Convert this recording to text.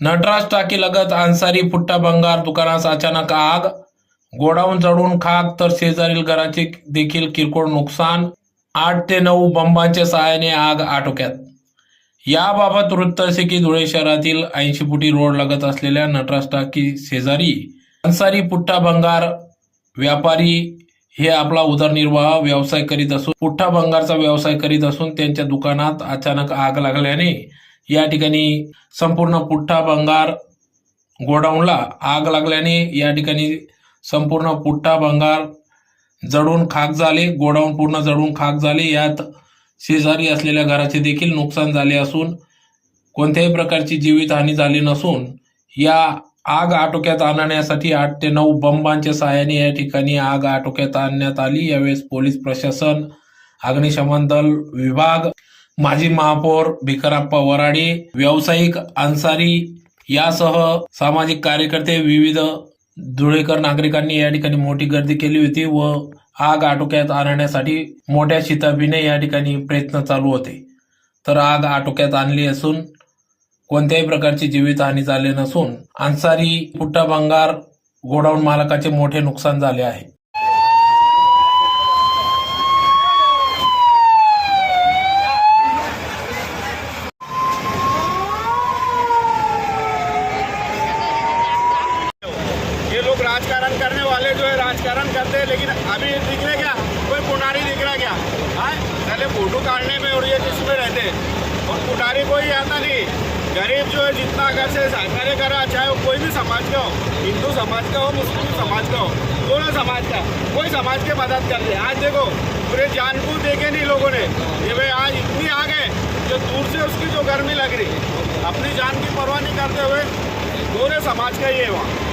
नटराज टाकी लगत अन्सारी फुट्टा बंगार दुकानास अचानक आग. गोडाऊन चढून खाक तर शेजारील घराचे देखील किरकोळ नुकसान. आठ ते नऊ बंबांच्या सहाय्याने आग आटोक्यात. याबाबत वृत्त असे की धुळे शहरातील ऐंशी फुटी रोड लगत असलेल्या नटराज टाकी शेजारी अन्सारी पुट्टा बंगार व्यापारी हे आपला उदरनिर्वाह व्यवसाय करीत असून पुठ्ठा बंगारचा व्यवसाय करीत असून त्यांच्या दुकानात अचानक आग लागल्याने या ठिकाणी संपूर्ण पुठ्ठा भंगार गोडाऊनला आग लागल्याने या ठिकाणी संपूर्ण पुठ्ठा भंगार जळून खाक झाले गोडाऊन पूर्ण जळून खाक झाले. यात शेजारी असलेल्या घराचे देखील नुकसान झाले असून कोणत्याही प्रकारची जीवितहानी झाली नसून या आग आटोक्यात आणण्यासाठी आठ ते नऊ बंबांच्या सहाय्याने या ठिकाणी आग आटोक्यात आणण्यात आली. यावेळेस पोलीस प्रशासन अग्निशमन दल विभाग माजी महापौर भिकराप्पा वराडे व्यावसायिक अन्सारी यासह सामाजिक कार्यकर्ते विविध धुळेकर नागरिकांनी या ठिकाणी मोठी गर्दी केली होती व आग आटोक्यात आणण्यासाठी मोठ्या शिताबीने या ठिकाणी प्रयत्न चालू होते. तर आग आटोक्यात आणली असून कोणत्याही प्रकारची जीवितहानी झाली नसून अन्सारी पुट्टा भंगार गोडाऊन मालकाचे मोठे नुकसान झाले आहे. राजकारण करने वाले जो है राजकारण करते हैं, लेकिन अभी दिख रहे क्या? कोई पुनारी दिख रहा क्या? हाँ? पहले फ़ोटो काटने में और ये जिसमें रहते और पुनारी कोई आता नहीं। गरीब जो है, जितना अगर से सहकार्य करा चाहे वो कोई भी समाज का हो, हिंदू समाज का हो, मुस्लिम समाज का हो, दोनों समाज का, कोई समाज की मदद कर दे आज देखो, पूरे जान को देखे नहीं लोगों ने ये भाई आज इतनी आग है जो दूर से उसकी जो गर्मी लग रही अपनी जान की परवाह नहीं करते हुए, पूरे समाज का ही है वहाँ।